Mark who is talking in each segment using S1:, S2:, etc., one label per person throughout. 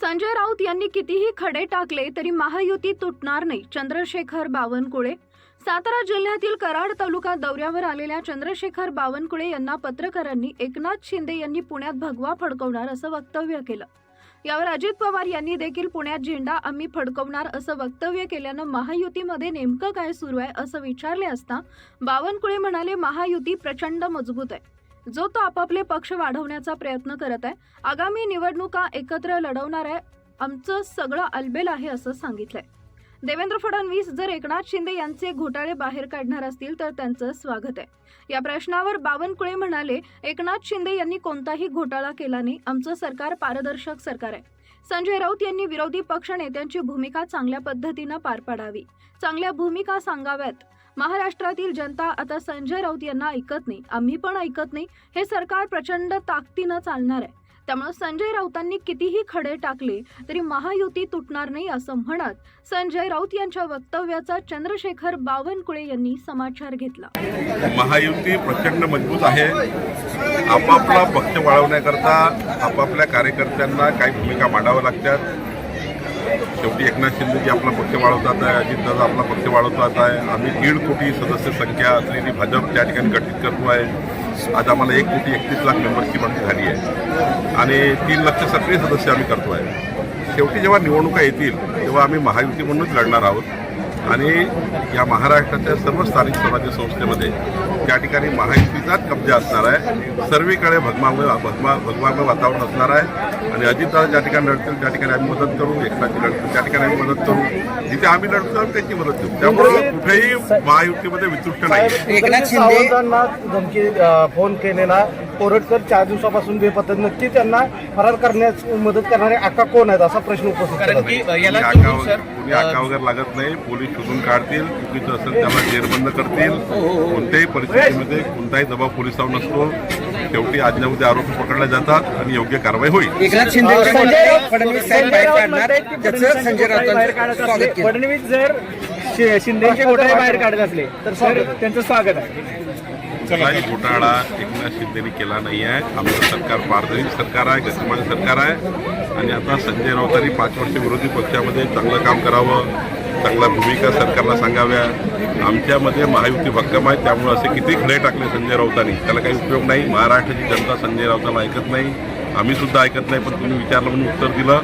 S1: संजय राऊत यांनी कितीही खडे टाकले तरी महायुती तुटणार नाही. चंद्रशेखर बावनकुळे. सातारा जिल्ह्यातील कराड तालुका दौऱ्यावर आलेल्या चंद्रशेखर बावनकुळे यांना पत्रकारांनी एकनाथ शिंदे यांनी पुण्यात भगवा फडकवणार असं वक्तव्य केलं. यावर अजित पवार यांनी देखील पुण्यात झेंडा आम्ही फडकवणार असं वक्तव्य केल्यानं महायुतीमध्ये नेमकं काय सुरू आहे असं विचारले असता बावनकुळे म्हणाले महायुती प्रचंड मजबूत आहे. जो तो आपापले पक्ष वाढवण्याचा प्रयत्न करत आहे आगामी निवडणुका एकत्र लढवणार आहे आमचं सगळं अलबेल आहे असं सांगितलंय. देवेंद्र फडणवीस जर एकनाथ शिंदे यांचे घोटाळे बाहेर काढणार असतील तर त्यांचं स्वागत आहे. या प्रश्नावर बावनकुळे म्हणाले एकनाथ शिंदे यांनी कोणताही घोटाळा केला नाही आमचं सरकार पारदर्शक सरकार आहे. संजय राऊत यांनी विरोधी पक्ष नेत्यांची भूमिका चांगल्या पद्धतीनं पार पाडावी. चांगल्या भूमिका सांगाव्यात. महाराष्ट्रातील जनता आता संजय राऊत यांना ऐकत नाही आम्ही पण ऐकत नाही हे सरकार प्रचंड ताकदीनं चालणार आहे. त्यामुळे संजय राऊतांनी कितीही खडे टाकले तरी महायुती तुटणार नाही असं म्हणत संजय राऊत यांच्या वक्तव्याचा चंद्रशेखर बावनकुळे यांनी समाचार घेतला.
S2: महायुती प्रचंड मजबूत आहे. आपापला पक्ष वाढवण्याकरता आपापल्या कार्यकर्त्यांना काही भूमिका मांडाव्या लागतात. शेवटी एकनाथ शिंदेजी आपला पक्ष वाढवतात आहे अजितदादा आपला पक्ष वाढवतात आहे. आम्ही दीड कोटी सदस्य संख्या असलेली भाजप त्या ठिकाणी गठीत करतो आहे. आज आम्हाला एक कोटी एकतीस लाख मेंबरची आमची झाली आहे. आणि तीन लक्ष सक्रिय सदस्य आम्ही करतो आहे. शेवटी जेव्हा निवडणुका येतील तेव्हा आम्ही महायुती म्हणूनच लढणार आहोत. आणि या महाराष्ट्राच्या सर्व स्थानिक स्वराज्य संस्थेमध्ये त्या ठिकाणी महायुतीचाच कब्जा असणार आहे. सर्वीकडे भगमामय भगमा भगवामय वातावरण असणार आहे. आणि अजितदादा ज्या ठिकाणी लढतील त्या ठिकाणी आम्ही मदत करू. एकनाथजी लढतील त्या ठिकाणी आम्ही मदत करू. जिथे आम्ही लढतो आम्ही त्यांची मदत करू त्यामुळे कुठेही महायुतीमध्ये वितृष्ट नाही
S3: एकनाथ
S4: धमकी फोन केलेला. कोरटकर चार दिवसापासून बेपत्ता. नक्की त्यांना फरार करण्यास मदत करणारे आका कोण आहेत असा प्रश्न उपस्थित
S2: आका वगैरे लागत नाही. पोलीस शोधून काढतील चुकीचं असेल त्याला जेरबंद करतील. कोणत्याही परिस्थितीमध्ये कोणताही दबाव पोलिसावर नसतो. शेवटी आजच्या उद्या आरोपी पकडले जातात आणि योग्य कारवाई होईल.
S3: एकनाथ शिंदे फडणवीस साहेब बाहेर काढणार. त्याचं
S4: फडणवीस
S3: संजय स्वागत केलं.
S4: जर शि- शिंदेचे घोटाळे बाहेर काढत असले तर स्वागत- त्यांचं स्वागत आहे.
S2: कुठलाही घोटाळा एकनाथ शिंदेनी केला नाही आहे आमचं सरकार पारदर्शी सरकार आहे गतिमान सरकार आहे. आणि आता संजय राऊतांनी पाच वर्ष विरोधी पक्षामध्ये चांगलं काम करावं. चांगल्या भूमिका सरकारला सांगाव्या. आमच्यामध्ये महायुती भक्कम आहे त्यामुळे असे किती खडे टाकले संजय राऊतांनी. त्याला काही उपयोग नाही. महाराष्ट्राची जनता संजय राऊताला ऐकत नाही. आम्ही सुद्धा ऐकत नाही पण तुम्ही विचारलं म्हणून उत्तर दिलं.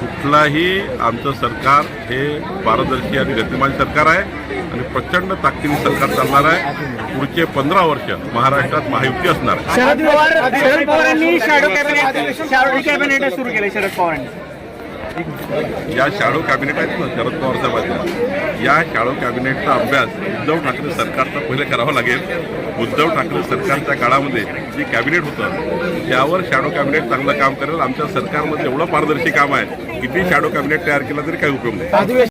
S2: कुठलाही आमचं सरकार हे पारदर्शी आणि गतिमान सरकार आहे आणि प्रचंड ताकदीने सरकार चालणार आहे. पुढचे पंधरा वर्ष महाराष्ट्रात महायुती असणार आहे.
S4: शरद पवार शरद पवारांनी शॅडो कॅबिनेट शॅडो कॅबिनेट सुरू केले शरद पवारांनी.
S2: या शाडो कॅबिनेट आहेत ना शरद पवार साहेबांच्या. या शाडो कॅबिनेटचा अभ्यास उद्धव ठाकरे सरकारचा पहिले करावा लागेल. उद्धव ठाकरे सरकारच्या काळामध्ये जे कॅबिनेट होतं त्यावर शॅडो कॅबिनेट चांगलं काम करेल. आमच्या सरकारमध्ये एवढं पारदर्शी काम आहे किती शॅडो कॅबिनेट तयार केलं तरी काही उपयोग नाही.